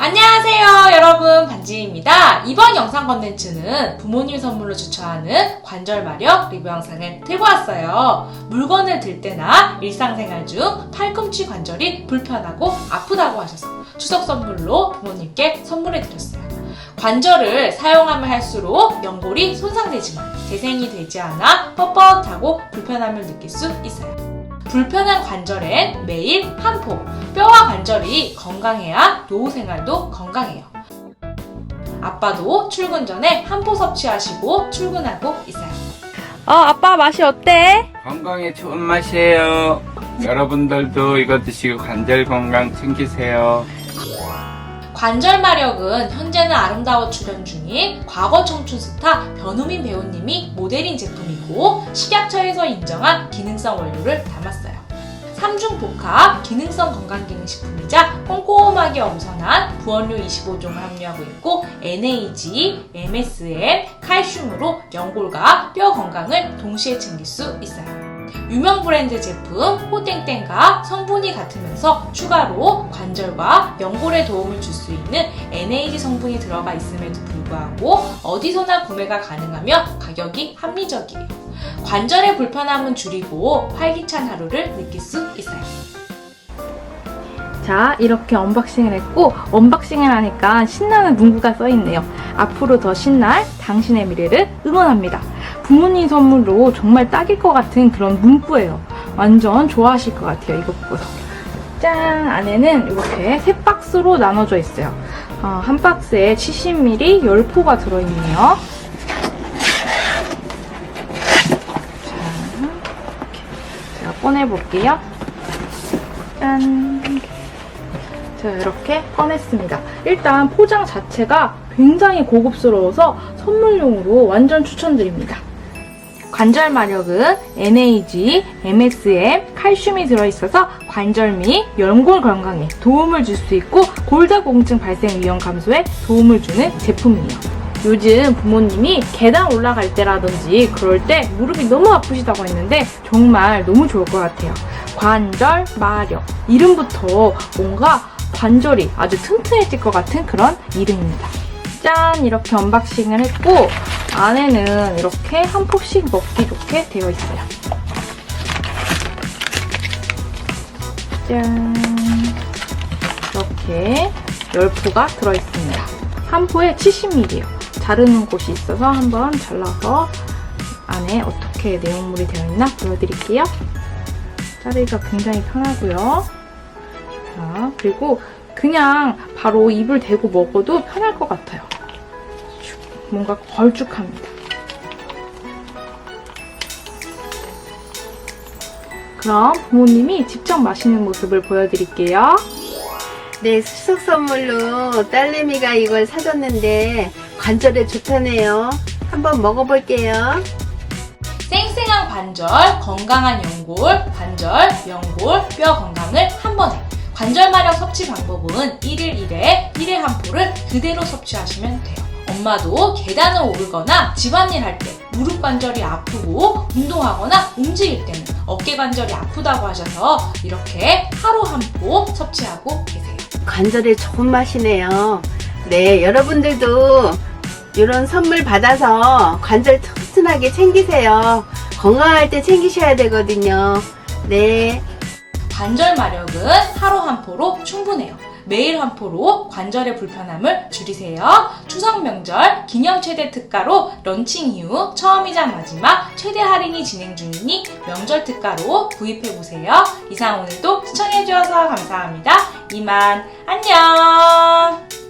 안녕하세요 여러분. 반지입니다. 이번 영상 컨텐츠는 부모님 선물로 추천하는 관절 마력 리뷰 영상을 들고 왔어요. 물건을 들 때나 일상생활 중 팔꿈치 관절이 불편하고 아프다고 하셔서 추석 선물로 부모님께 선물해 드렸어요. 관절을 사용하면 할수록 연골이 손상되지만 재생이 되지 않아 뻣뻣하고 불편함을 느낄 수 있어요 불편한 관절엔 매일 한 포, 뼈와 관절이 건강해야 노후 생활도 건강해요. 아빠도 출근 전에 한 포 섭취하시고 출근하고 있어요. 어, 아빠 맛이 어때? 건강에 좋은 맛이에요. 여러분들도 이거 드시고 관절 건강 챙기세요. 관절 마력은 현재는 아름다워 출연 중인 과거 청춘 스타 변우민 배우님이 모델인 제품이고 식약처에서 인정한 기능성 원료를 담았어요. 3중 복합 기능성 건강기능식품이자 꼼꼼하게 엄선한 부원료 25종을 함유하고 있고 NAG, MSM, 칼슘으로 연골과 뼈 건강을 동시에 챙길 수 있어요. 유명 브랜드 제품 호땡땡과 성분이 같으면서 추가로 관절과 연골에 도움을 줄 수 있는 NAD 성분이 들어가 있음에도 불구하고 어디서나 구매가 가능하며 가격이 합리적이에요. 관절의 불편함은 줄이고 활기찬 하루를 느낄 수 있어요. 자, 이렇게 언박싱을 했고, 언박싱을 하니까 신나는 문구가 써 있네요. 앞으로 더 신날 당신의 미래를 응원합니다. 부모님 선물로 정말 딱일 것 같은 그런 문구예요. 완전 좋아하실 것 같아요, 이거 보고서. 짠! 안에는 이렇게 세 박스로 나눠져 있어요. 어, 한 박스에 70ml 10포가 들어있네요. 자, 이렇게 제가 꺼내볼게요. 짠! 자, 이렇게 꺼냈습니다. 일단 포장 자체가 굉장히 고급스러워서 선물용으로 완전 추천드립니다. 관절 마력은 NAG, MSM, 칼슘이 들어있어서 관절 및 연골 건강에 도움을 줄 수 있고 골다공증 발생 위험 감소에 도움을 주는 제품이에요. 요즘 부모님이 계단 올라갈 때라든지 그럴 때 무릎이 너무 아프시다고 했는데 정말 너무 좋을 것 같아요. 관절 마력. 이름부터 뭔가 관절이 아주 튼튼해질 것 같은 그런 이름입니다. 짠! 이렇게 언박싱을 했고, 안에는 이렇게 한 포씩 먹기 좋게 되어 있어요. 짠! 이렇게 10포가 들어있습니다. 한 포에 70ml예요. 자르는 곳이 있어서 한번 잘라서 안에 어떻게 내용물이 되어 있나 보여드릴게요. 자르기가 굉장히 편하고요. 자, 그리고 그냥 바로 입을 대고 먹어도 편할 것 같아요. 뭔가 걸쭉합니다. 그럼 부모님이 직접 마시는 모습을 보여드릴게요. 네, 수석 선물로 딸내미가 이걸 사줬는데 관절에 좋다네요. 한번 먹어볼게요. 쌩쌩한 관절, 건강한 연골, 관절, 연골, 뼈 건강을 한 번에. 관절 마력 섭취 방법은 1일 1회 1회 한 포를 그대로 섭취하시면 돼요. 엄마도 계단을 오르거나 집안일 할 때 무릎 관절이 아프고 운동하거나 움직일 때는 어깨 관절이 아프다고 하셔서 이렇게 하루 한 포 섭취하고 계세요. 관절에 좋은 맛이네요. 네, 여러분들도 이런 선물 받아서 관절 튼튼하게 챙기세요. 건강할 때 챙기셔야 되거든요. 네. 관절 마력은 하루 한 포로 충분해요. 매일 한 포로 관절의 불편함을 줄이세요. 추석 명절 기념 최대 특가로 런칭 이후 처음이자 마지막 최대 할인이 진행 중이니 명절 특가로 구입해보세요. 이상 오늘도 시청해주셔서 감사합니다. 이만 안녕!